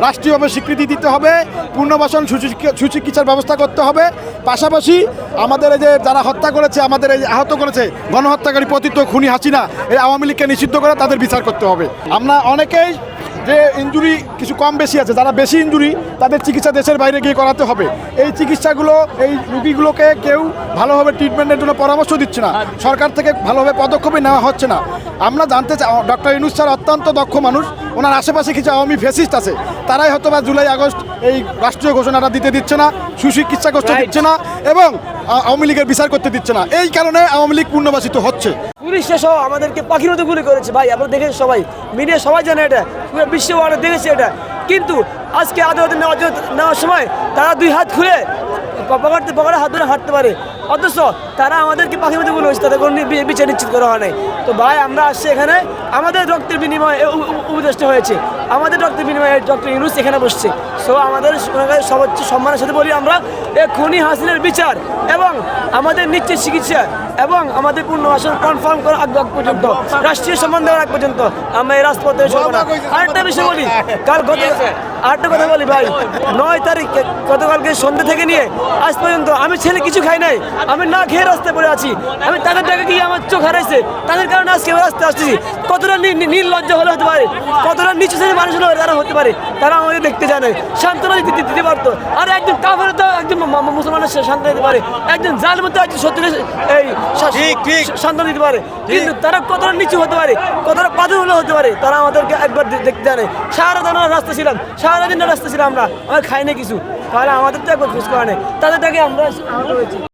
রাষ্ট্রীয়ভাবে স্বীকৃতি দিতে হবে, পুনর্বাসন সুচিকি- সুচিকিৎসার ব্যবস্থা করতে হবে। পাশাপাশি আমাদের এই যে যারা হত্যা করেছে, আমাদের এই আহত করেছে, গণহত্যাকারী পতিত খুনি হাসিনা এই আওয়ামী লীগকে নিষিদ্ধ করে তাদের বিচার করতে হবে। আমরা অনেকেই যে ইঞ্জুরি কিছু কম বেশি আছে যারা বেশি ইঞ্জুরি তাদের চিকিৎসা দেশের বাইরে গিয়ে করাতে হবে। এই চিকিৎসাগুলো এই রুগীগুলোকে কেউ ভালোভাবে ট্রিটমেন্টের জন্য পরামর্শ দিচ্ছে না। সরকার থেকে ভালোভাবে পদক্ষেপই নেওয়া হচ্ছে না। আমরা জানতে চাই ডক্টর ইনুস স্যার অত্যন্ত দক্ষ মানুষ। ওনার আশেপাশে কিছু আওয়ামী ফেসিস্ট আছে। তারাই হয়তো বা জুলাই আগস্ট এই রাষ্ট্রীয় ঘোষণাটা দিতে দিচ্ছে না সুচিকিৎসা করতে দিচ্ছে না এবং আওয়ামী লীগের বিচার করতে দিচ্ছে না। এই কারণে আওয়ামী লীগ পুনর্বাসিত হচ্ছে। পুলিশ সহ আমাদেরকে পাখির মতো গুলি করেছে ভাই, আমরা দেখেছি সবাই। মিডিয়া সবাই জানে এটা, পুরো বিশ্ব অনেক দেখেছে এটা। কিন্তু আজকে আদালতে নেওয়ার নেওয়ার সময় তারা দুই হাত খুলে পকেটে পকেটে হাত ধরে হাঁটতে পারে। অথচ তারা আমাদেরকে পাখির মতো গুলো হয়েছে তাদের কোনো বিচার নিশ্চিত করা হয় নাই। তো ভাই, আমরা আসছি এখানে। আমাদের রক্তের বিনিময়ে উপদেষ্টা হয়েছে। আমাদের রক্তের বিনিময়ে ডক্টর ইউনুস এখানে বসছে। সো আমাদের সর্বোচ্চ সম্মানের সাথে বলি আমরা, এ খুনি হাসিনের বিচার এবং আমাদের নিচ্ছে চিকিৎসা এবং আমাদের পূর্ণ আসন কনফার্ম করা আগ পর্যন্ত। রাষ্ট্রীয় সম্মান দেওয়ার আগ পর্যন্ত আমরা এই রাজপথে আরেকটা বিষয় বলি কাল গত আরেকটা কথা বলি ভাই, নয় তারিখ গতকালকে সন্ধ্যা থেকে নিয়ে আজ পর্যন্ত আমি ছেলে কিছু খাই নাই। আমি না খেয়ে রাস্তায় পড়ে আছি। আমি তাদের টাকা গিয়ে আমার চোখ হারাইছে। তাদের কারণে আজকে আমি রাস্তায় আসতেছি। কতটা নির্লজ্জ হলে হতে পারে? কতটা নিচু শ্রেণির মানুষ হলে তারা হতে পারে? তারা আমাদের দেখতে জানে। সান্ত্বনা দিতে দিতে পারতো। আর একজন কাফের তো একজন মুসলমানের সান্ত্বনা দিতে পারে। একজন জাল তো একজন সত্যি এই সান্ত্বনা দিতে পারে। কিন্তু তারা কতটা নিচু হতে পারে? কতটা পাথর হলে হতে পারে? তারা আমাদেরকে একবার দেখতে জানে। সারা দিন রাস্তা ছিলাম। সারাদিন রাস্তা ছিলাম আমরা। আমরা খাই না কিছু। তাহলে আমাদের তো একবার খোঁজ করা নেই। তাদের থেকে আমরা হয়েছি